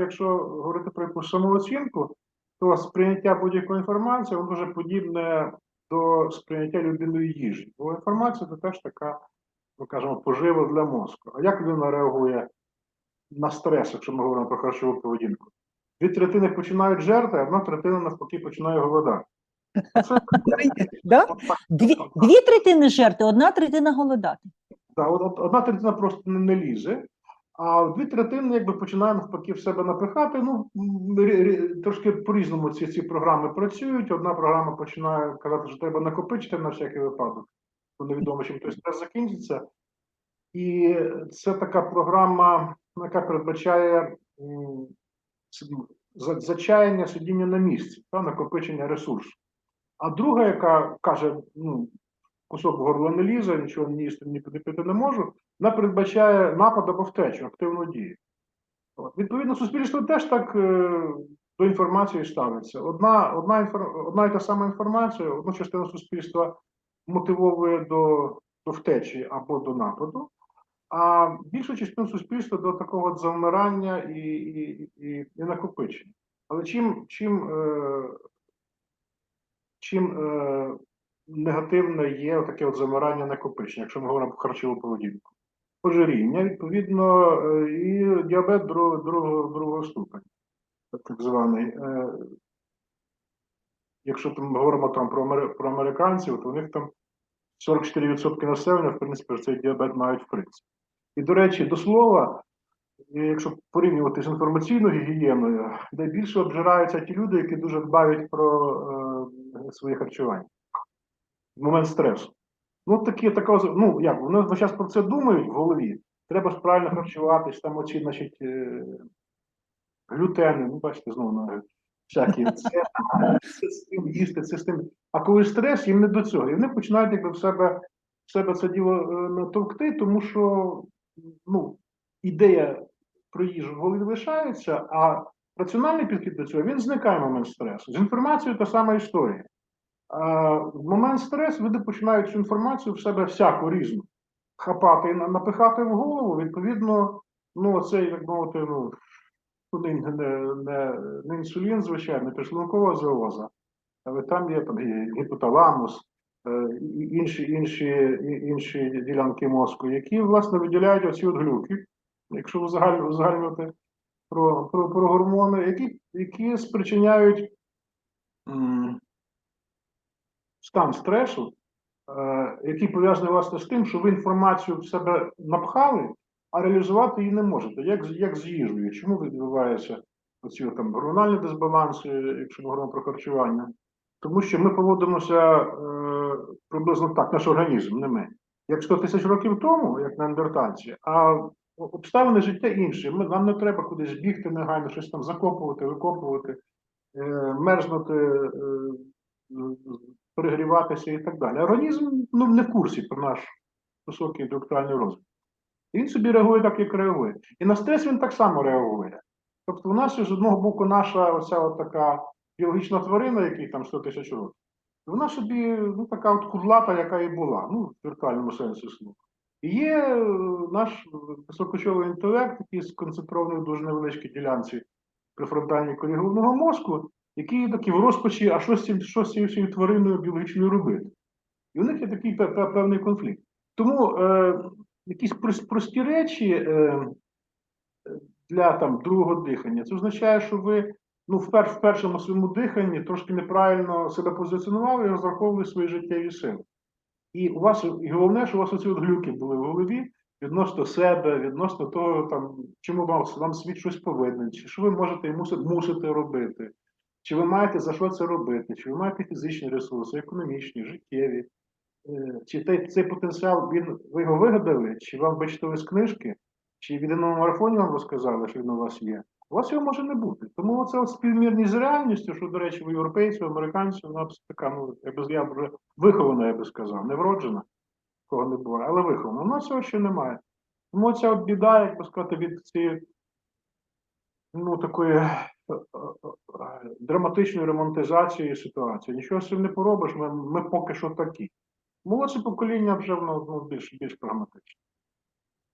якщо говорити про якусь самооцінку, то сприйняття будь-якої інформації воно дуже подібне до сприйняття людиною їжі. Бо інформація це теж така, ми кажемо, пожива для мозку. А як людина реагує на стрес, якщо ми говоримо про харчову поведінку? Дві третини починають жерти, а одна третина навпаки починає голодати. Це Да? Дві, дві третини жерти, одна третина голодати. От одна третина просто не лізе, а дві третини якби починає навпаки в себе напихати. Ну трошки по-різному ці, ці програми працюють. Одна програма починає казати, що треба накопичити на всякий випадок, бо невідомо, чим той стрес закінчиться. І це така програма, яка передбачає зачаяння сидіння на місці та накопичення ресурсу. А друга, яка каже, ну, кусок в горло не лізе, нічого ні їсти, ні пити не можу, вона передбачає напад або втечу, активну дію. От. Відповідно, суспільство теж так е, до інформації ставиться. Одна, одна, інфор... одна і та сама інформація, одну частину суспільства мотивовує до, до втечі або до нападу, а більшу частину суспільства до такого завмирання і, і, і, і накопичення. Але чим, чим, е, чим е, негативне є таке от замирання накопичення, якщо ми говоримо про харчову поведінку. Ожиріння, відповідно, е, і діабет другого, другого, ступеня, так званий. Е, Якщо там говоримо там про, про американців, то у них там 44% населення, в принципі, цей діабет мають в принципі. І, до речі, до слова, якщо порівнювати з інформаційною гігієною, найбільше обжираються ті люди, які дуже дбають про е, своє харчування в момент стресу. Ну, такі, така, ну, як, вони час про це думають в голові. Треба ж правильно харчуватись, там оці, значить, е, глютени, ну, бачите, знову на всякі, це, це з тим їсти, це з тим. А коли стрес, їм не до цього. І вони починають якби в себе, в себе це діло е, натовкти, тому що ну, ідея про їжу в голові лишається, а раціональний підхід до цього він зникає в момент стресу. З інформацією та сама історія. В момент стресу люди починають цю інформацію в себе всяку різну хапати і напихати в голову. Відповідно, ну оцей, як мовити, ну, не, не, не, інсулін, звичайно, підшлункова зооза, але там є там гіпоталамус, е, інші, інші, інші ділянки мозку, які власне виділяють оці от глюки, якщо узагальнювати про, про, про гормони, які, які спричиняють стан стресу, е, який пов'язаний власне з тим, що ви інформацію в себе напхали, а реалізувати її не можете. Як, як з їжею? Чому відбуваються оці там гормональні дисбаланси, якщо ми говоримо про харчування? Тому що ми поводимося е, приблизно так, наш організм, не ми. Як 100 тисяч років тому, як на андертальці, а обставини життя інші. Ми, нам не треба кудись бігти негайно, щось там закопувати, викопувати, е, мерзнути, е, перегріватися і так далі. Організм ну, не в курсі про наш високий інтелектуальний розвиток. Він собі реагує так, як реагує. І на стрес він так само реагує. Тобто, у нас з одного боку наша оця от така біологічна тварина, якій там 100 тисяч років. Вона собі ну, така от кудлата, яка і була, ну, в віртуальному сенсі слова. І є е, наш високочовий інтелект, який сконцентрований в дуже невеличкій ділянці префронтальній корі головного мозку, який такі в розпачі, а що з цим, що цією твариною біологічною робити? І у них є такий пе- пе- певний конфлікт. Тому е, якісь прості речі е, для там другого дихання, це означає, що ви ну, в, в першому своєму диханні трошки неправильно себе позиціонували і розраховували свої життєві сили. І у вас, і головне, що у вас оці от глюки були в голові відносно себе, відносно того, там, чому вам, вам світ щось повинен, чи що ви можете і мусите, мусите робити, чи ви маєте за що це робити, чи ви маєте фізичні ресурси, економічні, життєві. Е, Чи цей, потенціал він ви його вигадали, чи вам вичитали з книжки, чи в єдиному марафоні вам розказали, що він у вас є? У вас його може не бути. Тому от співмірність з реальністю, що, до речі, у європейців, американців, вона така, ну, я би я б вже вихована, я би сказав, не вроджена, кого не буває, але вихована. У нас цього ще немає. Тому ця от біда, як би сказати, від цієї ну, такої е, е, драматичної ремонтизації ситуації. Нічого з цим не поробиш, ми, ми поки що такі. Молодше покоління вже воно ну, більш, більш прагматичне.